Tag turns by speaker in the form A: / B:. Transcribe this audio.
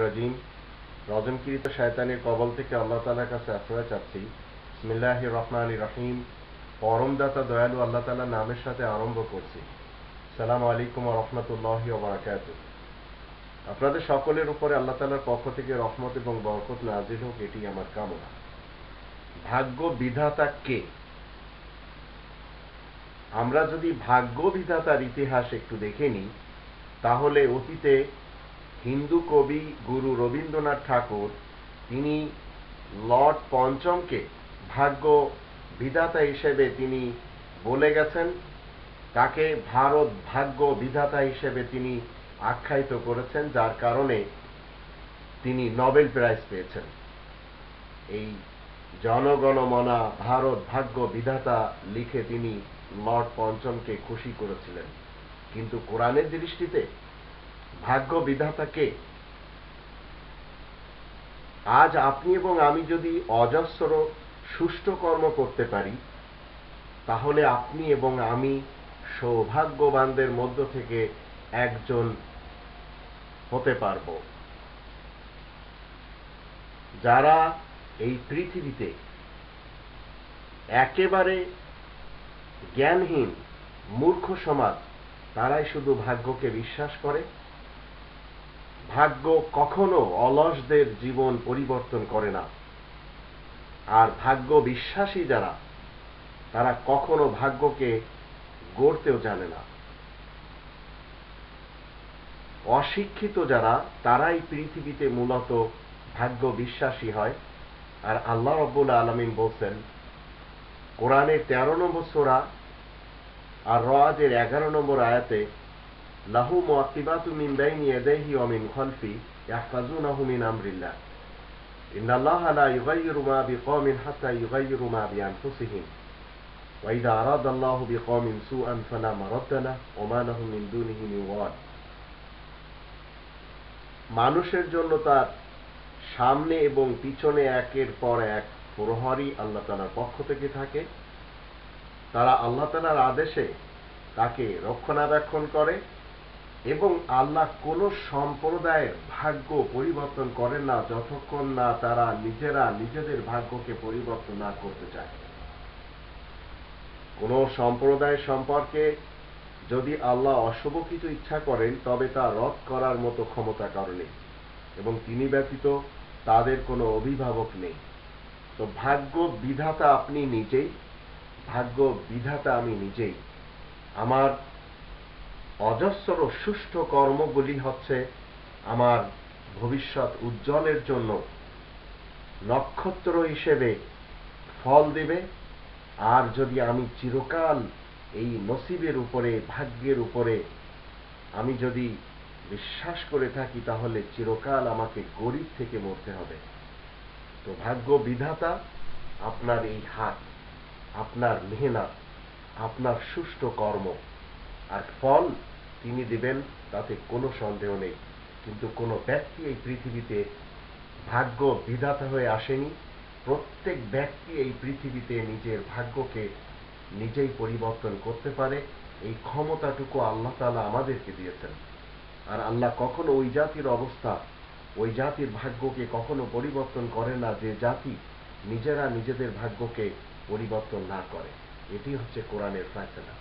A: রাজিম। কবল থেকে আল্লাহ তালার কাছে আশ্রয় চাচ্ছি। রহমান রহিম। পরমদাতা দয়ালু আল্লাহ নামের সাথে আরম্ভ করছি। সালাম আলাইকুম রহমতুল্লাহ আপনাদের সকলের উপরে আল্লাহ তালার পক্ষ থেকে রহমত এবং বরকত নাজিল হোক, এটি আমার কামনা। ভাগ্য বিধাতা কে? আমরা যদি ভাগ্য বিধাতার ইতিহাস একটু দেখে নিই, তাহলে অতীতে হিন্দু কবি গুরু রবীন্দ্রনাথ ঠাকুর, তিনি লর্ড পঞ্চমকে ভাগ্য বিধাতা হিসেবে তিনি বলে গেছেন। তাকে ভারত ভাগ্য বিধাতা হিসেবে তিনি আখ্যায়িত করেছেন, যার কারণে তিনি নোবেল প্রাইজ পেয়েছেন। এই জনগণমনা ভারত ভাগ্য বিধাতা লিখে তিনি লর্ড পঞ্চমকে খুশি করেছিলেন। কিন্তু কোরআনের দৃষ্টিতে ভাগ্য বিধাতাকে আজ আপনি এবং আমি যদি অজস্র সুষ্ঠু কর্ম করতে পারি, তাহলে আপনি এবং আমি সৌভাগ্যবানদের মধ্য থেকে একজন হতে পারব। যারা এই পৃথিবীতে একেবারে জ্ঞানহীন, মূর্খ সমাজ, তারাই শুধু ভাগ্যকে বিশ্বাস করে। ভাগ্য কখনো অলসদের জীবন পরিবর্তন করে না। আর ভাগ্য বিশ্বাসী যারা, তারা কখনো ভাগ্যকে গড়তেও জানে না। অশিক্ষিত যারা, তারাই পৃথিবীতে মূলত ভাগ্য বিশ্বাসী হয়। আর আল্লাহ রব্বুল আলমিন বলছেন, কোরআনের তেরো নম্বর সোরা আর রাজের এগারো নম্বর আয়াতে লাহু মুআক্কিবাতু মিন বাইনি ইয়াদাইহি ওয়া মিন খালফি ইয়াহফাজুনাহু মিন আমরিল্লাহ। ইন্নাল্লাহা লা ইউগাইয়িরু মা বিকওমিন হাত্তা ইউগাইয়িরু মা বিআনফুসিহিম। ওয়া ইযা আরাদা আল্লাহু বিকওমিন সুআন ফালা মারাদ্দা লাহু ওয়া মা লাহুম মিন দুনিহি মিন ওয়াল মানুষের জন্য তার সামনে এবং পিছনে একের পর এক প্রহরী আল্লাহ তালার পক্ষ থেকে থাকে। তারা আল্লাহ তালার আদেশে তাকে রক্ষণাবেক্ষণ করে। এবং আল্লাহ কোন সম্প্রদায়ের ভাগ্য পরিবর্তন করেন না যতক্ষণ না তারা নিজেরা নিজেদের ভাগ্যকে পরিবর্তন না করতে চায়। কোন সম্প্রদায় সম্পর্কে যদি আল্লাহ অশুভ কিছু ইচ্ছা করেন, তবে তা রদ করার মতো ক্ষমতা কারণে এবং তিনি ব্যতীত তাদের কোনো অভিভাবক নেই। তো ভাগ্য বিধাতা আপনি নিজেই, ভাগ্য বিধাতা আমি নিজেই। আমার অজস্র সুষ্ঠু কর্মগুলি হচ্ছে আমার ভবিষ্যৎ উজ্জ্বলের জন্য নক্ষত্র হিসেবে ফল দেবে, আর যদি আমি চিরকাল এই নসিবের উপরে, ভাগ্যের উপরে আমি যদি বিশ্বাস করে থাকি, তাহলে চিরকাল আমাকে গরিব থেকে মরতে হবে। তো ভাগ্য বিধাতা, আপনার এই হাত, আপনার মেহনত, আপনার সুষ্ঠু কর্ম আর ফল তিনি দিবেন, তাতে কোনো সন্দেহ নেই। কিন্তু কোনো ব্যক্তি এই পৃথিবীতে ভাগ্য বিধাতা হয়ে আসেনি। প্রত্যেক ব্যক্তি এই পৃথিবীতে নিজের ভাগ্যকে নিজেই পরিবর্তন করতে পারে। এই ক্ষমতাটুকু আল্লাহ তালা আমাদেরকে দিয়েছেন। আর আল্লাহ কখনো ওই জাতির অবস্থা, ওই জাতির ভাগ্যকে কখনো পরিবর্তন করে না যে জাতি নিজেরা নিজেদের ভাগ্যকে পরিবর্তন না করে। এটি হচ্ছে কোরআনের ফয়সলা।